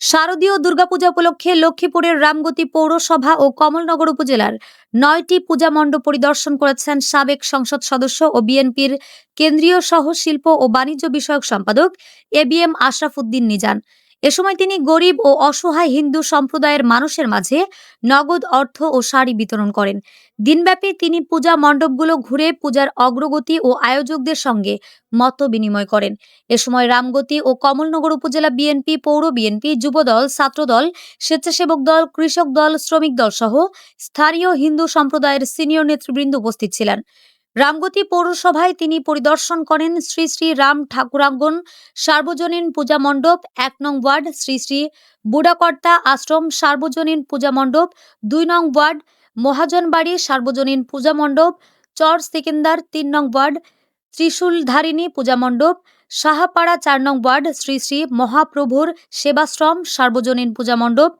শারদীয় দুর্গাপূজা উপলক্ষে লক্ষ্মীপুরের রামগতি পৌরসভা ও কমলনগর উপজেলার নয়টি পূজা মণ্ডপ পরিদর্শন করেছেন সাবেক সংসদ সদস্য ও বিএনপির কেন্দ্রীয় সহ শিল্প ও বাণিজ্য বিষয়ক সম্পাদক এ বি এম আশরাফুদ্দিন নিজান। এ সময় তিনি গরিব ও অসহায় হিন্দু সম্প্রদায়ের মানুষের মাঝে নগদ অর্থ ও শাড়ি বিতরণ করেন। দিনব্যাপী তিনি পূজা মণ্ডপগুলো ঘুরে পূজার অগ্রগতি ও আয়োজকদের সঙ্গে মত বিনিময় করেন। এ সময় রামগতি ও কমলনগর উপজেলা বিএনপি, পৌর বিএনপি, যুবদল, ছাত্রদল, স্বেচ্ছাসেবক দল, কৃষক দল, শ্রমিক দল সহ স্থানীয় হিন্দু সম্প্রদায়ের সিনিয়র নেতৃবৃন্দ উপস্থিত ছিলেন। রামগতি পৌরসভায় তিনি পরিদর্শন করেন শ্রী শ্রী রাম ঠাকুরাঙ্গন সার্বজনীন পূজা মণ্ডপ, এক নং ওয়ার্ড, শ্রী শ্রী বুড়াকর্তা আশ্রম সার্বজনীন পূজা মণ্ডপ, দুই নং ওয়ার্ড, মহাজনবাড়ি সার্বজনীন পূজা মণ্ডপ, চর সেকেন্দার, তিন নং ওয়ার্ড, ত্রিশূলধারিণী পূজা মণ্ডপ, সাহাপাড়া চার নং ওয়ার্ড, শ্রী শ্রী মহাপ্রভুর সেবাশ্রম সার্বজনীন পূজা মণ্ডপ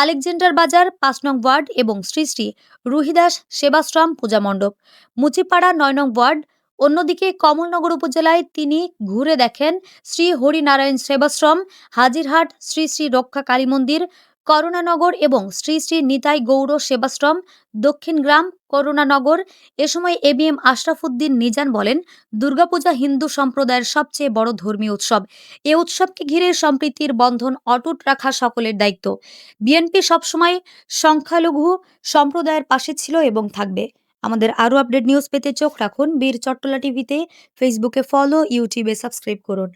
আলেকজান্ডার বাজার, পাঁচ নং ওয়ার্ড এবং শ্রী শ্রী রুহিদাস সেবাশ্রম পূজা মণ্ডপ। মুচিপাড়া, নয় নং ওয়ার্ড। অন্যদিকে কমলনগর উপজেলায় তিনি ঘুরে দেখেন শ্রী হরিনারায়ণ সেবাশ্রম, হাজিরহাট, শ্রী শ্রী রক্ষা কালী মন্দির করুণানগর এবং শ্রী শ্রী নিতাই গৌড় সেবাশ্রম, দক্ষিণ গ্রাম, করুণানগর। এ সময় এ বি এম আশরাফুদ্দিন নিজান বলেন, দুর্গাপূজা হিন্দু সম্প্রদায়ের সবচেয়ে বড় ধর্মীয় উৎসব। এ উৎসবকে ঘিরে সম্প্রীতির বন্ধন অটুট রাখা সকলের দায়িত্ব। বিএনপি সবসময় সংখ্যালঘু সম্প্রদায়ের পাশে ছিল এবং থাকবে। আমাদের আরও আপডেট নিউজ পেতে চোখ রাখুন বীর চট্টলা টিভিতে। ফেসবুকে ফলো, ইউটিউবে সাবস্ক্রাইব করুন।